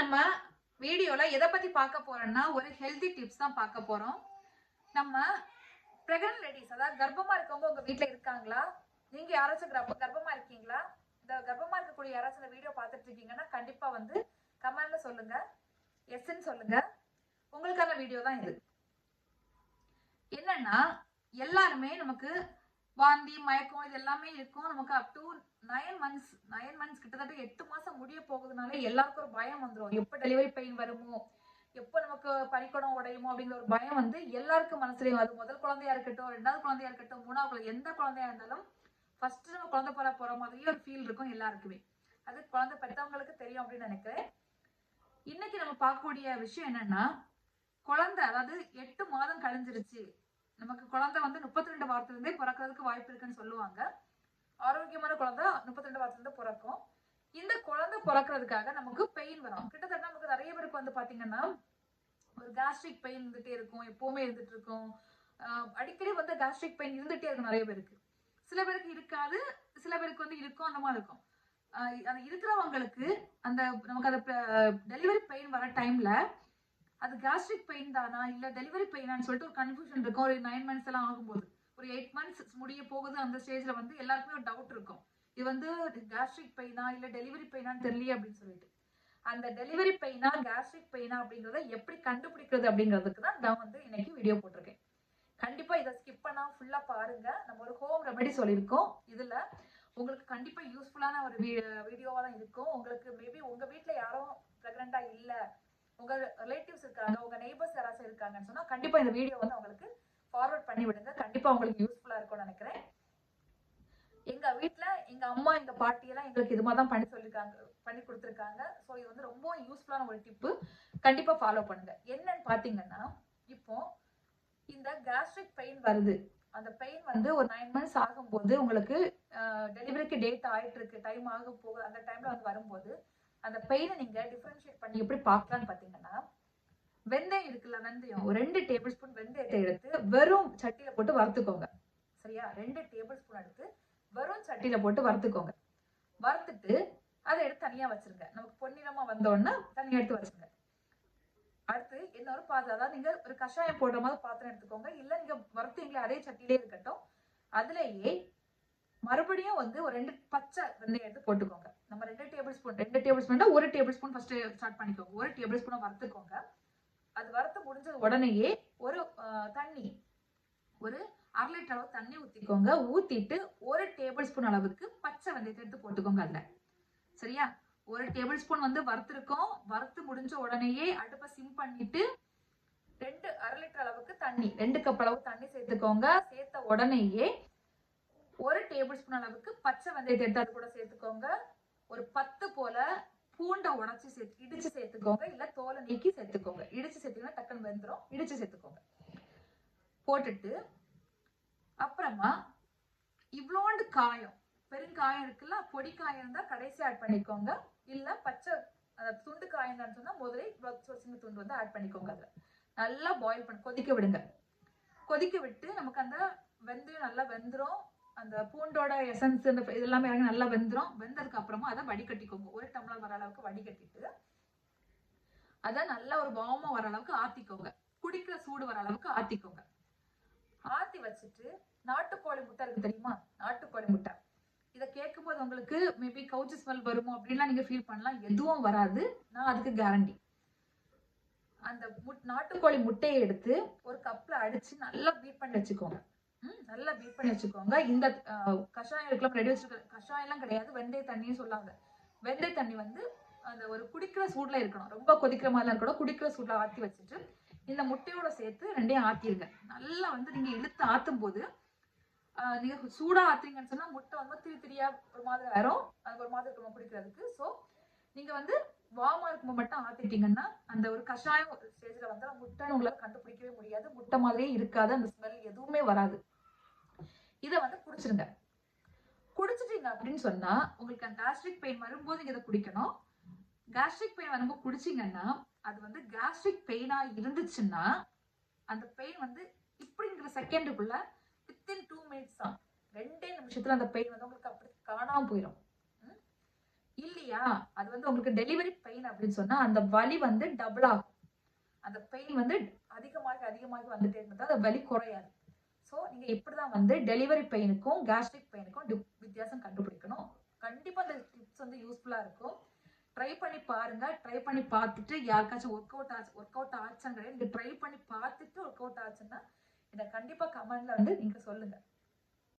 நம்ம வீடியோல எதை பத்தி பார்க்க போறோம்னா ஒரு ஹெல்தி டிப்ஸ் தான் பார்க்க போறோம். நம்ம பிரெக்னன்ட் லேடிஸ் அதாவது கர்ப்பமா இருக்கவங்க உங்க வீட்டில் இருக்காங்களா? நீங்க யாராச்சும் கர்ப்ப கர்ப்பமா இருக்கீங்களா? இந்த கர்ப்பமா இருக்கக்கூடிய யாராச்சும் இந்த வீடியோ பார்த்துட்டு இருக்கீங்கன்னா கண்டிப்பா வந்து கமெண்ட்ல சொல்லுங்க. எஸ்ன்னு சொல்லுங்க. உங்களுக்கான வீடியோ தான் இது. என்னன்னா எல்லாருமே நமக்கு வாந்தி மயக்கம் இது எல்லாமே இருக்கும். நமக்கு up to nine months nine months கிட்டத்தட்ட எட்டு மாசம் முடிய போகுதுனால எல்லாருக்கும் ஒரு பயம் வந்துடும் எப்போ டெலிவரி பெயின் வருமோ எப்போ நமக்கு பனிக்குடம் உடையுமோ அப்படிங்கிற ஒரு பயம் வந்து எல்லாருக்கும் மனசுலையும் அது முதல் குழந்தையா இருக்கட்டும் ரெண்டாவது குழந்தையா இருக்கட்டும் மூணாவது எந்த குழந்தையா இருந்தாலும் ஃபர்ஸ்ட் நம்ம குழந்தை போற போற மாதிரியே ஒரு ஃபீல் இருக்கும் எல்லாருக்குமே. அது குழந்தை பெற்றவங்களுக்கு தெரியும் அப்படின்னு நினைக்கிறேன். இன்னைக்கு நம்ம பார்க்கக்கூடிய விஷயம் என்னன்னா குழந்தை அதாவது எட்டு மாதம் கழிஞ்சிருச்சு. நமக்கு குழந்தை வந்து முப்பத்தி ரெண்டு வாரத்துலேருந்தே பிறக்கிறதுக்கு வாய்ப்பு இருக்குன்னு சொல்லுவாங்க. ஆரோக்கியமான குழந்தை முப்பத்தி ரெண்டு வாரத்துலேருந்து பிறக்கும். இந்த குழந்தை பிறக்கிறதுக்காக நமக்கு பெயின் வரும். கிட்டத்தட்ட நமக்கு நிறைய பேருக்கு வந்து பாத்தீங்கன்னா ஒரு கேஸ்ட்ரிக் பெயின் இருந்துட்டே இருக்கும் எப்பவுமே இருந்துட்டு இருக்கும். அடிக்கடி வந்து கேஸ்ட்ரிக் பெயின் இருந்துட்டே இருக்கும் நிறைய பேருக்கு. சில பேருக்கு இருக்காது சில பேருக்கு வந்து இருக்கும் அந்த மாதிரி இருக்கும். அது இருக்கிறவங்களுக்கு அந்த நமக்கு அந்த டெலிவரி பெயின் வர டைம்ல அது கேஸ்ட்ரிக் பெயின் தானா? இல்ல டெலிவரி பெயினான்னு சொல்லிட்டு ஒரு கன்ஃபியூஷன் இருக்கும். ஒரு நைன் மந்த்ஸ் எல்லாம் ஆகும்போது. ஒரு எயிட் மந்த்ஸ் முடிய போகுது அந்த ஸ்டேஜ்ல வந்து எல்லாருக்குமே ஒரு டவுட் இருக்கும். இது வந்து கேஸ்ட்ரிக் பெயினா இல்ல டெலிவரி பெயினான்னு தெரியல அப்படின்னு சொல்லிட்டு. அந்த டெலிவரி பெயினா கேஸ்ட்ரிக் பெயினா அப்படிங்கறத எப்படி கண்டுபிடிக்கிறது அப்படிங்கிறதுக்கு தான் நான் வந்து இன்னைக்கு வீடியோ போட்டிருக்கேன். கண்டிப்பா இதை ஸ்கிப் பண்ணாம ஃபுல்லா பாருங்க. நம்ம ஒரு ஹோம் ரெமெடி சொல்லியிருக்கோம். இதுல உங்களுக்கு கண்டிப்பா யூஸ்ஃபுல்லான ஒரு வீடியோவா தான் இருக்கும். உங்களுக்கு மேபி உங்க வீட்டில் யாரும் பிரெக்னண்டா இல்லை. உங்க ரிலேட்டிவ்ஸ் இருக்காங்க உங்க நெய்பர்ஸ் யாராச்சும் இருக்காங்கன்னு சொன்னா கண்டிப்பா இந்த வீடியோ வந்து உங்களுக்கு ஃபார்வர்ட் பண்ணி விடுங்க. கண்டிப்பா உங்களுக்கு யூஸ்ஃபுல்லா இருக்கும்னு நினைக்கிறேன். எங்க வீட்ல எங்க அம்மா எங்க பாட்டி எல்லாம் எங்களுக்கு இது மாதிரி தான் பண்ணி சொல்லிருக்காங்க பண்ணி கொடுத்துருக்காங்க. ஸோ இது வந்து ரொம்ப யூஸ்ஃபுல்லான ஒரு டிப்பு கண்டிப்பா ஃபாலோ பண்ணுங்க. என்னன்னு பாத்தீங்கன்னா இப்போ இந்த கேஸ்ட்ரிக் பெயின் வருது. அந்த பெயின் வந்து ஒரு நைன் மந்த்ஸ் ஆகும்போது உங்களுக்கு டெலிவரிக்கு டேட் ஆயிட்டு இருக்கு. டைம் ஆக போக அந்த டைம்ல வந்து வரும்போது அந்த பெயினை நீங்கள் டிஃப்ரென்ஷியேட் பண்ணி எப்படி பார்க்கலாம்னு பார்த்தீங்கன்னா வெந்தயம் இருக்குல்ல வெந்தயம் ஒரு ரெண்டு டேபிள் ஸ்பூன் வெந்தயத்தை எடுத்து வெறும் சட்டியில் போட்டு வறுத்துக்கோங்க. சரியா? ரெண்டு டேபிள் ஸ்பூன் எடுத்து வெறும் சட்டியில் போட்டு வறுத்துக்கோங்க. வறுத்துட்டு அதை எடுத்து தனியாக வச்சுருங்க. நமக்கு பொன்னிறமாக வந்தோடனே தனியாக எடுத்து வச்சுருங்க. அடுத்து இன்னொரு பாத்திரம் அதாவது நீங்கள் ஒரு கஷாயம் போடுற மாதிரி பாத்திரம் எடுத்துக்கோங்க. இல்லை நீங்கள் வறுத்தீங்களே அதே சட்டிலே இருக்கட்டும். அதுலேயே மறுபடியும் வந்து ஒரு ரெண்டு பச்சை வெந்தயம் எடுத்து போட்டுக்கோங்க நம்ம ரெண்டு டேபிள் ஸ்பூன் ரெண்டு டேபிள் ஸ்பூன் ஒரு டேபிள் ஸ்பூன் ஃபர்ஸ்ட் ஸ்டார்ட் பண்ணிக்கோங்க. ஒரு டேபிள் ஸ்பூனை வறுத்துக்கோங்க. அது வறுத்து முடிஞ்சது உடனேயே ஒரு தண்ணி. ஒரு அரை லிட்டர் அளவு தண்ணி ஊற்றிக்கோங்க ஊற்றிட்டு ஒரு டேபிள் ஸ்பூன் அளவுக்கு பச்சை வெந்தயத்தை எடுத்து போட்டுக்கோங்க அதில். சரியா? ஒரு டேபிள் ஸ்பூன் வந்து வறுத்துருக்கோம். வறுத்து முடிஞ்ச உடனேயே அடுப்பை சிம் பண்ணிட்டு ரெண்டு அரை லிட்டர் அளவுக்கு தண்ணி. ரெண்டு கப் அளவு தண்ணி சேர்த்துக்கோங்க. சேர்த்த உடனேயே ஒரு டேபிள் ஸ்பூன் அளவுக்கு பச்சை வெந்தயத்தை எடுத்து அது கூட சேர்த்துக்கோங்க. ஒரு பத்து போல பூண்டை உடைச்சு சேர்த்து இடிச்சு சேர்த்துக்கோங்க. இல்ல தோலை நீக்கி சேர்த்துக்கோங்க. இடிச்சு சேர்த்தீங்கன்னா டக்குன்னு வெந்துடும் இடிச்சு சேர்த்துக்கோங்க. போட்டுட்டு அப்புறமா இவ்வளோண்டு காயம். பெருங்காயம் இருக்குல்ல பொடி காயம் இருந்தா கடைசி ஆட் பண்ணிக்கோங்க. இல்ல பச்சை அந்த துண்டு காயம் சொன்னா முதலே சின்ன துண்டு வந்து ஆட் பண்ணிக்கோங்க அதுல. நல்லா பாயில் பண்ணி கொதிக்க விடுங்க. கொதிக்க விட்டு நமக்கு அந்த வெந்தயம் நல்லா வெந்துரும். அந்த பூண்டோட எசன்ஸ் இந்த இதெல்லாமே இறங்கி நல்லா வெந்துரும். வெந்ததுக்கு அப்புறமா அதை வடிகட்டிக்கோங்க. ஒரு டம்ளர் வர அளவுக்கு வடிகட்டிட்டு அதை நல்லா ஒரு பாவமா வர அளவுக்கு ஆத்திக்கோங்க. குடிக்கிற சூடு வர அளவுக்கு ஆத்திக்கோங்க. ஆத்தி வச்சுட்டு நாட்டுக்கோழி முட்டை இருக்கு தெரியுமா? நாட்டுக்கோழி முட்டை. இதை கேட்கும்போது உங்களுக்கு மேபி கவுச்சி ஸ்மெல் வருமோ அப்படின்லாம் நீங்க ஃபீல் பண்ணலாம். எதுவும் வராது. நான் அதுக்கு கேரண்டி அந்த முட் நாட்டுக்கோழி முட்டையை எடுத்து ஒரு கப்ல அடிச்சு நல்லா பீட் பண்ணி வச்சுக்கோங்க. நல்லா பீட் பண்ணி வச்சுக்கோங்க. இந்த கஷாயம் இருக்கலாம் ரெடி வச்சிருக்க கஷாயம் எல்லாம் கிடையாது. வெந்தய தண்ணியும் சொல்லாங்க. வெந்தய தண்ணி வந்து அந்த ஒரு குடிக்கிற சூட்ல இருக்கணும். ரொம்ப கொதிக்கிற மாதிரிலாம் இருக்கணும் குடிக்கிற சூட்ல ஆத்தி வச்சுட்டு இந்த முட்டையோட சேர்த்து ரெண்டையும் ஆத்திருங்க. நல்லா வந்து நீங்க இழுத்து ஆத்தும் போது நீங்கள் நீங்க சூடா ஆத்துறீங்கன்னு சொன்னா முட்டை வந்து திரி திரியா ஒரு மாதிரி வரும் அது ஒரு மாதிரி இருக்கணும் குடிக்கிறதுக்கு. ஸோ நீங்க வந்து வாமா இருக்கும்போது மட்டும் ஆத்திட்டீங்கன்னா அந்த ஒரு கஷாயம் ஸ்டேஜ்ல வந்து முட்டைன்னு உங்களால் கண்டுபிடிக்கவே முடியாது. முட்டை மாதிரியே இருக்காது. அந்த ஸ்மெல் எதுவுமே வராது. இதை வந்து குடிச்சிருங்க. குடிச்சிட்டீங்க அப்படின்னு சொன்னா உங்களுக்கு அந்த கேஸ்ட்ரிக் பெயின் வரும்போது இதை குடிக்கணும்? கேஸ்ட்ரிக் பெயின் வரும்போது குடிச்சிங்கன்னா அது வந்து கேஸ்ட்ரிக் பெயினா இருந்துச்சுன்னா அந்த பெயின் வந்து இப்படிங்கிற செகண்டுக்குள்ள வித்தின் டூ மினிட்ஸ் தான் ரெண்டே நிமிஷத்துல அந்த பெயின் வந்து உங்களுக்கு அப்படி காணாம போயிடும் ம்? இல்லையா? அது வந்து உங்களுக்கு டெலிவரி பெயின் அப்படின்னு சொன்னா அந்த வலி வந்து டபுள் ஆகும். அந்த பெயின் வந்து அதிகமாக அதிகமாக வந்துட்டே இருந்தால் அந்த வலி குறையாது. ஸோ நீங்கள் எப்படி தான் வந்து டெலிவரி பெயினுக்கும் கேஸ்ட்ரிக் பெயினுக்கும் வித்தியாசம் கண்டுபிடிக்கணும். கண்டிப்பாக இந்த டிப்ஸ் வந்து யூஸ்ஃபுல்லாக இருக்கும். ட்ரை பண்ணி பாருங்கள் ட்ரை பண்ணி பார்த்துட்டு யாருக்காச்சும் ஒர்க் அவுட் ஆச்சு ஒர்க் அவுட் ஆச்சான்னு கிடையாது. ட்ரை பண்ணி பார்த்துட்டு ஒர்க் அவுட் ஆச்சுன்னா இதை கண்டிப்பாக கமெண்டில் வந்து நீங்கள் சொல்லுங்கள்